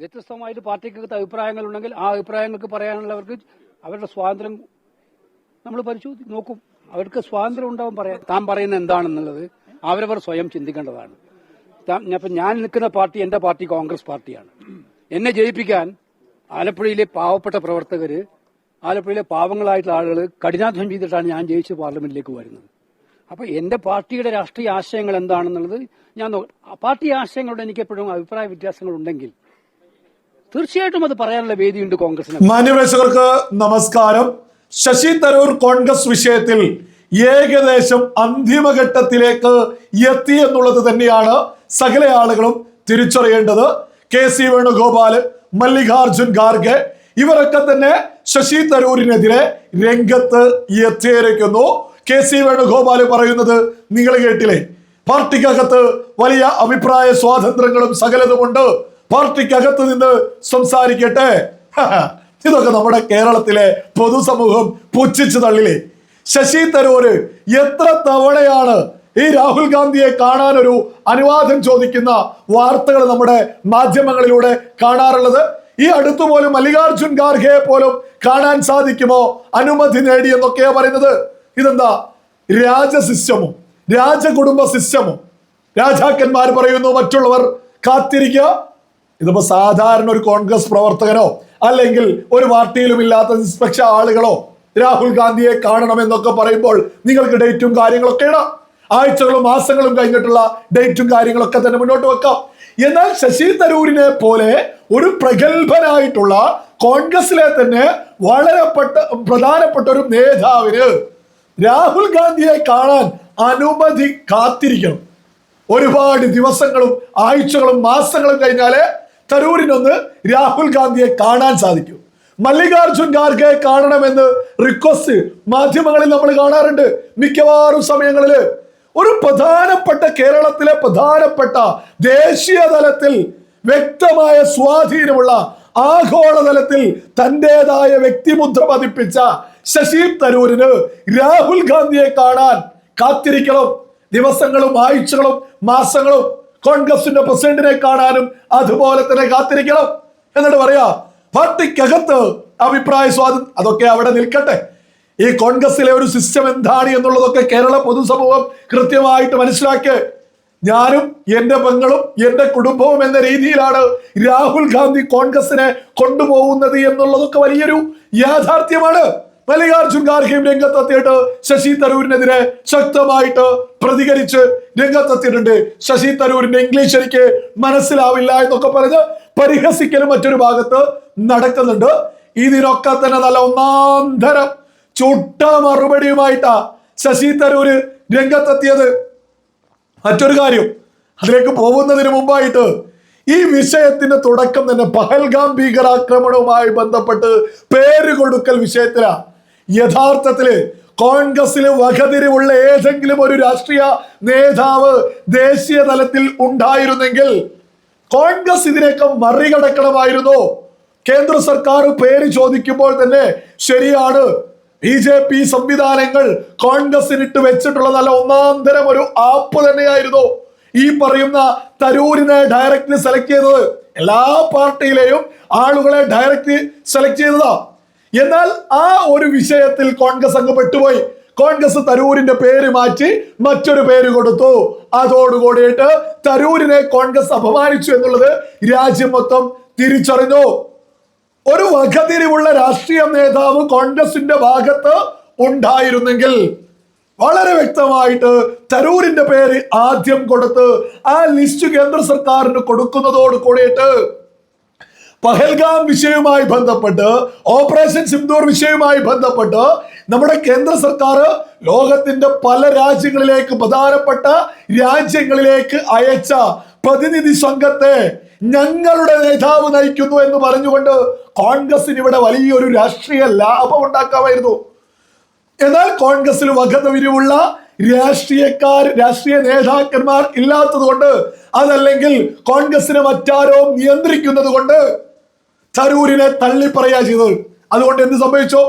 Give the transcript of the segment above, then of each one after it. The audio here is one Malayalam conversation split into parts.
വ്യത്യസ്തമായിട്ട് പാർട്ടിക്കകത്ത് അഭിപ്രായങ്ങൾ ഉണ്ടെങ്കിൽ ആ അഭിപ്രായങ്ങൾക്ക് പറയാനുള്ളവർക്ക് അവരുടെ സ്വാതന്ത്ര്യം നമ്മൾ പരിശോധി നോക്കും. അവർക്ക് സ്വാതന്ത്ര്യം ഉണ്ടാവും പറയാം താൻ പറയുന്നത് എന്താണെന്നുള്ളത് അവരവർ സ്വയം ചിന്തിക്കേണ്ടതാണ്. ഇപ്പം ഞാൻ നിൽക്കുന്ന പാർട്ടി എന്റെ പാർട്ടി കോൺഗ്രസ് പാർട്ടിയാണ്. എന്നെ ജയിപ്പിക്കാൻ ആലപ്പുഴയിലെ പാവപ്പെട്ട പ്രവർത്തകര് ആലപ്പുഴയിലെ പാവങ്ങളായിട്ടുള്ള ആളുകൾ കഠിനാധ്വാനം ചെയ്തിട്ടാണ് ഞാൻ ജയിച്ച് പാർലമെന്റിലേക്ക് വരുന്നത്. അപ്പൊ എന്റെ പാർട്ടിയുടെ രാഷ്ട്രീയ ആശയങ്ങൾ എന്താണെന്നുള്ളത് ഞാൻ പാർട്ടി ആശയങ്ങളോട് എനിക്ക് എപ്പോഴും അഭിപ്രായ വ്യത്യാസങ്ങൾ ഉണ്ടെങ്കിൽ തീർച്ചയായിട്ടും അത് പറയാനുള്ള വേദിയുണ്ട് കോൺഗ്രസിന് മാന്യവേഷകർക്ക് നമസ്കാരം. ശശി തരൂർ കോൺഗ്രസ് വിഷയത്തിൽ ഏകദേശം അന്തിമഘട്ടത്തിലേക്ക് എത്തി എന്നുള്ളത് തന്നെയാണ് സകല ആളുകളും തിരിച്ചറിയേണ്ടത്. കെ സി വേണുഗോപാൽ മല്ലികാർജുൻ ഖാർഗെ ഇവരൊക്കെ തന്നെ ശശി തരൂരിനെതിരെ രംഗത്ത് എത്തിയിരിക്കുന്നു. കെ സി വേണുഗോപാൽ പറയുന്നത് നിങ്ങൾ കേട്ടില്ലേ? പാർട്ടിക്കകത്ത് വലിയ അഭിപ്രായ സ്വാതന്ത്ര്യങ്ങളും സകലതുമുണ്ട്. പാർട്ടിക്കകത്ത് നിന്ന് സംസാരിക്കട്ടെ. ഇതൊക്കെ നമ്മുടെ കേരളത്തിലെ പൊതുസമൂഹം പുച്ഛിച്ചു തള്ളിലേ ശശി തരൂര് എത്ര തവണയാണ് ഈ രാഹുൽ ഗാന്ധിയെ കാണാൻ ഒരു അനുവാദം ചോദിക്കുന്ന വാർത്തകൾ നമ്മുടെ മാധ്യമങ്ങളിലൂടെ കാണാറുള്ളത്? ഈ അടുത്തു പോലും മല്ലികാർജുൻ ഖാർഗെയെ പോലും കാണാൻ സാധിക്കുമോ? അനുമതി നേടി എന്നൊക്കെയാ പറയുന്നത്. ഇതെന്താ? രാജ സിസ്റ്റമും രാജകുടുംബ സിസ്റ്റമും രാജാക്കന്മാർ പറയുന്നു മറ്റുള്ളവർ കാത്തിരിക്കുക. ഇതിപ്പോ സാധാരണ ഒരു കോൺഗ്രസ് പ്രവർത്തകനോ അല്ലെങ്കിൽ ഒരു പാർട്ടിയിലും ഇല്ലാത്ത നിഷ്പക്ഷ ആളുകളോ രാഹുൽ ഗാന്ധിയെ കാണണം എന്നൊക്കെ പറയുമ്പോൾ നിങ്ങൾക്ക് ഡേറ്റും കാര്യങ്ങളൊക്കെ ഇടാം ആഴ്ചകളും മാസങ്ങളും കഴിഞ്ഞിട്ടുള്ള ഡേറ്റും കാര്യങ്ങളൊക്കെ തന്നെ മുന്നോട്ട് വെക്കാം. എന്നാൽ ശശി തരൂരിനെ പോലെ ഒരു പ്രഗത്ഭനായിട്ടുള്ള കോൺഗ്രസിലെ തന്നെ വളരെ പെട്ട പ്രധാനപ്പെട്ട ഒരു നേതാവിന് രാഹുൽ ഗാന്ധിയെ കാണാൻ അനുമതി കാത്തിരിക്കണം. ഒരുപാട് ദിവസങ്ങളും ആഴ്ചകളും മാസങ്ങളും കഴിഞ്ഞാലേ തരൂരിനൊന്ന് രാഹുൽ ഗാന്ധിയെ കാണാൻ സാധിക്കും. മല്ലികാർജുൻ ഖാർഗെ കാണണമെന്ന് റിക്വസ്റ്റ് മാധ്യമങ്ങളിൽ നമ്മൾ കാണാറുണ്ട്. മിക്കവാറും സമയങ്ങളിൽ ഒരു പ്രധാനപ്പെട്ട കേരളത്തിലെ പ്രധാനപ്പെട്ട ദേശീയ തലത്തിൽ വ്യക്തമായ സ്വാധീനമുള്ള ആഗോളതലത്തിൽ തന്റെതായ വ്യക്തിമുദ്ര പതിപ്പിച്ച ശശി തരൂരിന് രാഹുൽ ഗാന്ധിയെ കാണാൻ കാത്തിരിക്കണം. ദിവസങ്ങളും ആഴ്ചകളും മാസങ്ങളും കോൺഗ്രസിന്റെ പ്രസിഡന്റിനെ കാണാനും അതുപോലെ തന്നെ കാത്തിരിക്കണം. എന്നിട്ട് പറയാ പാർട്ടിക്കകത്ത് അഭിപ്രായ സ്വാതന്ത്ര്യം അതൊക്കെ അവിടെ നിൽക്കട്ടെ. ഈ കോൺഗ്രസിലെ ഒരു സിസ്റ്റം എന്താണ് എന്നുള്ളതൊക്കെ കേരള പൊതുസമൂഹം കൃത്യമായിട്ട് മനസ്സിലാക്കി. ഞാനും എന്റെ പെങ്ങളും എന്റെ കുടുംബവും എന്ന രീതിയിലാണ് രാഹുൽ ഗാന്ധി കോൺഗ്രസിനെ കൊണ്ടുപോകുന്നത് എന്നുള്ളതൊക്കെ വലിയൊരു യാഥാർത്ഥ്യമാണ്. മല്ലികാർജുൻ ഖാർഗെയും രംഗത്തെത്തിയിട്ട് ശശി തരൂരിനെതിരെ ശക്തമായിട്ട് പ്രതികരിച്ച് രംഗത്തെത്തിയിട്ടുണ്ട്. ശശി തരൂരിന്റെ ഇംഗ്ലീഷ് എനിക്ക് മനസ്സിലാവില്ല എന്നൊക്കെ പറഞ്ഞ് പരിഹസിക്കലും മറ്റൊരു ഭാഗത്ത് നടക്കുന്നുണ്ട്. ഇതിനൊക്കെ തന്നെ നല്ല ഒന്നാം തരം ചുട്ട മറുപടിയുമായിട്ടാ ശശി തരൂര് രംഗത്തെത്തിയത്. മറ്റൊരു കാര്യം അതിലേക്ക് പോകുന്നതിന് മുമ്പായിട്ട് ഈ വിഷയത്തിന്റെ തുടക്കം തന്നെ പഹൽഗാം ഭീകരാക്രമണവുമായി ബന്ധപ്പെട്ട് പേര് കൊടുക്കൽ വിഷയത്തിലാ യഥാർത്ഥത്തിൽ കോൺഗ്രസിൽ വകതിരിവുള്ള ഏതെങ്കിലും ഒരു രാഷ്ട്രീയ നേതാവ് ദേശീയ തലത്തിൽ ഉണ്ടായിരുന്നെങ്കിൽ കോൺഗ്രസ് ഇതിനൊക്കെ മറികടക്കണമായിരുന്നു. കേന്ദ്ര സർക്കാർ പേര് ചോദിക്കുമ്പോൾ തന്നെ ശരിയാണ്. ബി ജെ പി സംവിധാനങ്ങൾ കോൺഗ്രസിനിട്ട് വെച്ചിട്ടുള്ള നല്ല ഒന്നാം തരം ഒരു ആപ്പ് തന്നെയായിരുന്നു. ഈ പറയുന്ന തരൂരിനെ ഡയറക്റ്റ് സെലക്ട് ചെയ്തത്. എല്ലാ പാർട്ടിയിലെയും ആളുകളെ ഡയറക്റ്റ് സെലക്ട് ചെയ്തതാ. എന്നാൽ ആ ഒരു വിഷയത്തിൽ കോൺഗ്രസ് അങ്ങ് പെട്ടുപോയി. കോൺഗ്രസ് തരൂരിന്റെ പേര് മാറ്റി മറ്റൊരു പേര് കൊടുത്തു. അതോടുകൂടിയിട്ട് തരൂരിനെ കോൺഗ്രസ് അപമാനിച്ചു എന്നുള്ളത് രാജ്യം മൊത്തം തിരിച്ചറിഞ്ഞു. ഒരു വകതിരിവുള്ള രാഷ്ട്രീയ നേതാവ് കോൺഗ്രസിന്റെ ഭാഗത്ത് ഉണ്ടായിരുന്നെങ്കിൽ വളരെ വ്യക്തമായിട്ട് തരൂരിന്റെ പേര് ആദ്യം കൊടുത്ത് ആ ലിസ്റ്റ് കേന്ദ്ര സർക്കാരിന് കൊടുക്കുന്നതോട് കൂടിയിട്ട് പഹൽഗാം വിഷയവുമായി ബന്ധപ്പെട്ട് ഓപ്പറേഷൻ സിന്ദൂർ വിഷയവുമായി ബന്ധപ്പെട്ട് നമ്മുടെ കേന്ദ്ര സർക്കാർ ലോകത്തിന്റെ പല രാജ്യങ്ങളിലേക്ക് പ്രധാനപ്പെട്ട രാജ്യങ്ങളിലേക്ക് അയച്ച പ്രതിനിധി സംഘത്തെ ഞങ്ങളുടെ നേതാവ് നയിക്കുന്നു എന്ന് പറഞ്ഞുകൊണ്ട് കോൺഗ്രസിന് ഇവിടെ വലിയൊരു രാഷ്ട്രീയ ലാഭം ഉണ്ടാക്കാമായിരുന്നു. എന്നാൽ കോൺഗ്രസിൽ വകതവിരിവുള്ള രാഷ്ട്രീയക്കാർ രാഷ്ട്രീയ നേതാക്കന്മാർ ഇല്ലാത്തത് കൊണ്ട് അതല്ലെങ്കിൽ കോൺഗ്രസിനെ മറ്റാരോ നിയന്ത്രിക്കുന്നത് കൊണ്ട് തരൂരിനെ തള്ളിപ്പറയാ ചെയ്തത്. അതുകൊണ്ട് എന്ത് സംഭവിച്ചു?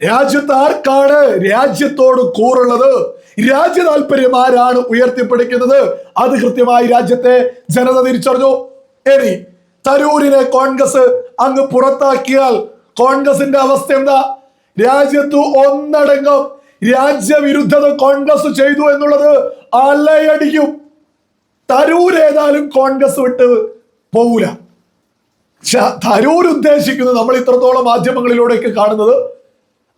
രാജ്യത്ത് ആർക്കാണ് രാജ്യത്തോട് കൂറുള്ളത്? രാജ്യ താല്പര്യം ആരാണ് ഉയർത്തിപ്പിടിക്കുന്നത്? അത് കൃത്യമായി രാജ്യത്തെ ജനത തിരിച്ചറിഞ്ഞു. ഇനി തരൂരിനെ കോൺഗ്രസ് അങ്ങ് പുറത്താക്കിയാൽ കോൺഗ്രസിന്റെ അവസ്ഥ എന്താ? രാജ്യത്തു ഒന്നടങ്കം രാജ്യവിരുദ്ധത കോൺഗ്രസ് ചെയ്തു എന്നുള്ളത് അലയടിക്കും. തരൂർ ഏതായാലും കോൺഗ്രസ് വിട്ട് പോകൂല തരൂർ ഉദ്ദേശിക്കുന്നത് നമ്മൾ ഇത്രത്തോളം മാധ്യമങ്ങളിലൂടെയൊക്കെ കാണുന്നത്.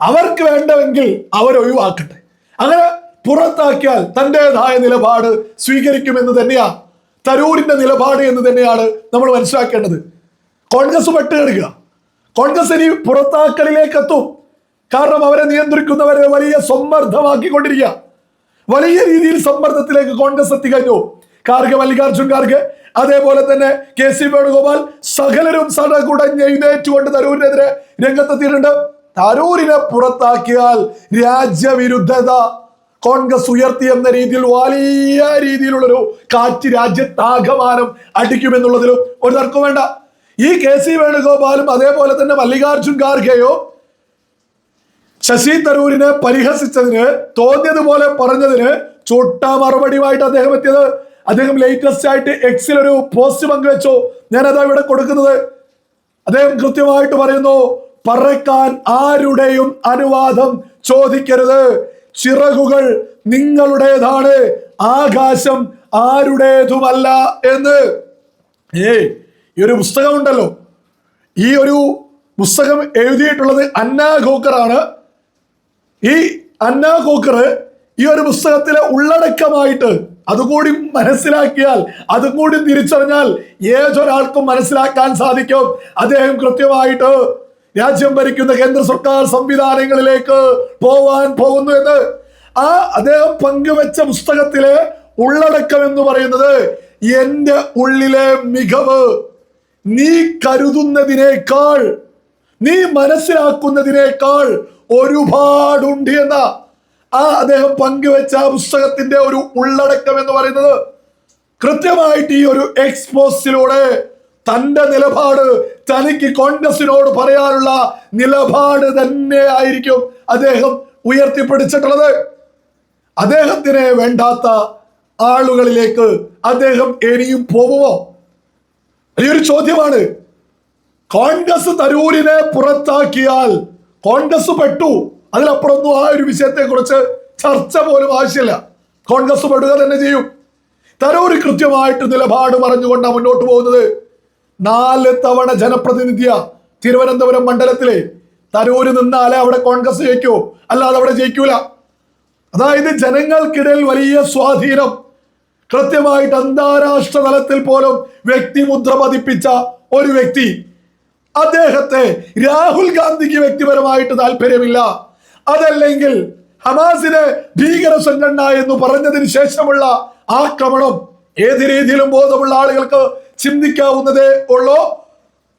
അവർക്ക് വേണ്ടമെങ്കിൽ അവർ ഒഴിവാക്കട്ടെ. അങ്ങനെ പുറത്താക്കിയാൽ തന്റെതായ നിലപാട് സ്വീകരിക്കുമെന്ന് തന്നെയാ തരൂരിന്റെ നിലപാട് എന്ന് തന്നെയാണ് നമ്മൾ മനസ്സിലാക്കേണ്ടത്. കോൺഗ്രസ് പെട്ടുകിടുക. കോൺഗ്രസ് ഇനി പുറത്താക്കലിലേക്ക് എത്തും കാരണം അവരെ നിയന്ത്രിക്കുന്നവരെ വലിയ സമ്മർദ്ദമാക്കിക്കൊണ്ടിരിക്കുക. വലിയ രീതിയിൽ സമ്മർദ്ദത്തിലേക്ക് കോൺഗ്രസ് എത്തിക്കഴിഞ്ഞു. കാർഗെ മല്ലികാർജുൻ കാർഗ്. അതേപോലെ തന്നെ കെ സി വേണുഗോപാൽ സകലരും സടകുടഞ്ഞ് എഴുന്നേറ്റുകൊണ്ട് തരൂരിനെതിരെ രംഗത്തെത്തിയിട്ടുണ്ട്. തരൂരിനെ പുറത്താക്കിയാൽ രാജ്യവിരുദ്ധത. കോൺഗ്രസ് ഉയർത്തി എന്ന രീതിയിൽ വലിയ രീതിയിലുള്ളൊരു കാറ്റ് രാജ്യത്താകമാനം അടിക്കുമെന്നുള്ളതിലും ഒരു തർക്കം വേണ്ട. ഈ കെ സി വേണുഗോപാലും അതേപോലെ തന്നെ മല്ലികാർജുൻ ഖാർഗെയോ ശശി തരൂരിനെ പരിഹസിച്ചതിന് തോന്നിയതുപോലെ പറഞ്ഞതിന് ചുട്ട മറുപടിയുമായിട്ട് അദ്ദേഹം എത്തിയത് അദ്ദേഹം ലേറ്റസ്റ്റ് ആയിട്ട് എക്സിൽ ഒരു പോസ്റ്റ് പങ്കുവെച്ചു. ഞാൻ അതാ ഇവിടെ കൊടുക്കുന്നത്. അദ്ദേഹം കൃത്യമായിട്ട് പറയുന്നു പറക്കാൻ ആരുടെയും അനുവാദം ചോദിക്കരുത്. ചിറകുകൾ നിങ്ങളുടേതാണ്. ആകാശം ആരുടേതുമല്ല എന്ന്. ഏ ഈ ഒരു പുസ്തകമുണ്ടല്ലോ ഈ ഒരു പുസ്തകം എഴുതിയിട്ടുള്ളത് അന്ന ഖോക്കറാണ്. ഈ അന്നാ ഗോക്കർ ഈ ഒരു പുസ്തകത്തിലെ ഉള്ളടക്കമായിട്ട് അതുകൂടി മനസ്സിലാക്കിയാൽ അതും കൂടി തിരിച്ചറിഞ്ഞാൽ ഏതൊരാൾക്കും മനസ്സിലാക്കാൻ സാധിക്കും. അദ്ദേഹം കൃത്യമായിട്ട് രാജ്യം ഭരിക്കുന്ന കേന്ദ്ര സർക്കാർ സംവിധാനങ്ങളിലേക്ക് പോവാൻ പോകുന്നു എന്ന്. ആ അദ്ദേഹം പങ്കുവെച്ച പുസ്തകത്തിലെ ഉള്ളടക്കം എന്ന് പറയുന്നത് എന്റെ ഉള്ളിലെ മികവ് നീ കരുതുന്നതിനേക്കാൾ നീ മനസ്സിലാക്കുന്നതിനേക്കാൾ ഒരുപാടുണ്ട് എന്ന. ആ അദ്ദേഹം പങ്കുവെച്ച പുസ്തകത്തിന്റെ ഒരു ഉള്ളടക്കം എന്ന് പറയുന്നത് കൃത്യമായിട്ട് ഈ ഒരു എക്സ്പോസിലൂടെ തന്റെ നിലപാട് തനിക്ക് കോൺഗ്രസിനോട് പറയാനുള്ള നിലപാട് തന്നെ ആയിരിക്കും അദ്ദേഹം ഉയർത്തിപ്പിടിച്ചിട്ടുള്ളത്. അദ്ദേഹത്തിന് വേണ്ടാത്ത ആളുകളിലേക്ക് അദ്ദേഹം ഇനിയും പോവുമോ വലിയൊരു ചോദ്യമാണ്. കോൺഗ്രസ് തരൂരിനെ പുറത്താക്കിയാൽ കോൺഗ്രസ് പെട്ടു. അതിലപ്പുറമൊന്നും ആ ഒരു വിഷയത്തെ കുറിച്ച് ചർച്ച പോലും ആവശ്യമില്ല. കോൺഗ്രസ് പെടുക തന്നെ ചെയ്യും. തരൂർ കൃത്യമായിട്ട് നിലപാട് പറഞ്ഞുകൊണ്ടാണ് മുന്നോട്ട് പോകുന്നത്. നാല് തവണ ജനപ്രതിനിധിയ തിരുവനന്തപുരം മണ്ഡലത്തിലെ. തരൂര് നിന്നാലേ അവിടെ കോൺഗ്രസ് ജയിക്കൂ. അല്ലാതെ അവിടെ ജയിക്കൂല. അതായത് ജനങ്ങൾക്കിടയിൽ വലിയ സ്വാധീനം. കൃത്യമായിട്ട് അന്താരാഷ്ട്ര തലത്തിൽ പോലും വ്യക്തിമുദ്ര പതിപ്പിച്ച ഒരു വ്യക്തി. അദ്ദേഹത്തെ രാഹുൽ ഗാന്ധിക്ക് വ്യക്തിപരമായിട്ട് താല്പര്യമില്ല. അതല്ലെങ്കിൽ ഹമാസിനെ ഭീകര സംഘടന എന്ന് പറഞ്ഞതിന് ശേഷമുള്ള ആക്രമണം ഏത് രീതിയിലും ബോധമുള്ള ആളുകൾക്ക് ചിന്തിക്കാവുന്നതേ ഉള്ളൂ.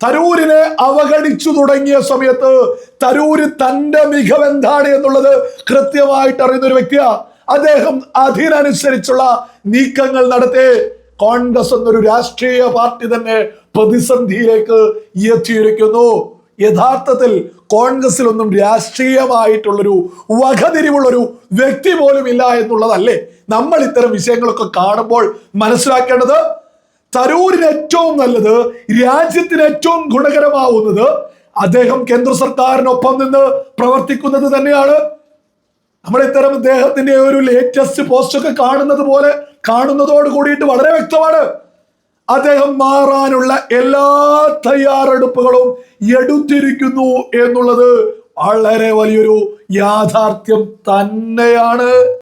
തരൂരിനെ അവഗണിച്ചു തുടങ്ങിയ സമയത്ത് തരൂര് തന്റെ മികവ് എന്താണ് എന്നുള്ളത് കൃത്യമായിട്ട് അറിയുന്ന ഒരു വ്യക്തിയാ. അദ്ദേഹം അതിനനുസരിച്ചുള്ള നീക്കങ്ങൾ നടത്തി. കോൺഗ്രസ് എന്നൊരു രാഷ്ട്രീയ പാർട്ടി തന്നെ പ്രതിസന്ധിയിലേക്ക് എത്തിയിരിക്കുന്നു. യഥാർത്ഥത്തിൽ കോൺഗ്രസിലൊന്നും രാഷ്ട്രീയമായിട്ടുള്ളൊരു വകതിരിവുള്ളൊരു വ്യക്തി പോലും ഇല്ല എന്നുള്ളതല്ലേ നമ്മൾ ഇത്തരം വിഷയങ്ങളൊക്കെ കാണുമ്പോൾ മനസ്സിലാക്കേണ്ടത്? തരൂരിന് ഏറ്റവും നല്ലത് രാജ്യത്തിന് ഏറ്റവും ഗുണകരമാവുന്നത് അദ്ദേഹം കേന്ദ്ര സർക്കാരിനൊപ്പം നിന്ന് പ്രവർത്തിക്കുന്നത് തന്നെയാണ്. നമ്മൾ ഇത്തരം ഇദ്ദേഹത്തിന്റെ ഒരു ലേറ്റസ്റ്റ് പോസ്റ്റൊക്കെ കാണുന്നത് പോലെ കാണുന്നതോട് കൂടിയിട്ട് വളരെ വ്യക്തമാണ്. അദ്ദേഹം മാറാനുള്ള എല്ലാ തയ്യാറെടുപ്പുകളും എടുത്തിരിക്കുന്നു എന്നുള്ളത് വളരെ വലിയൊരു യാഥാർത്ഥ്യം തന്നെയാണ്.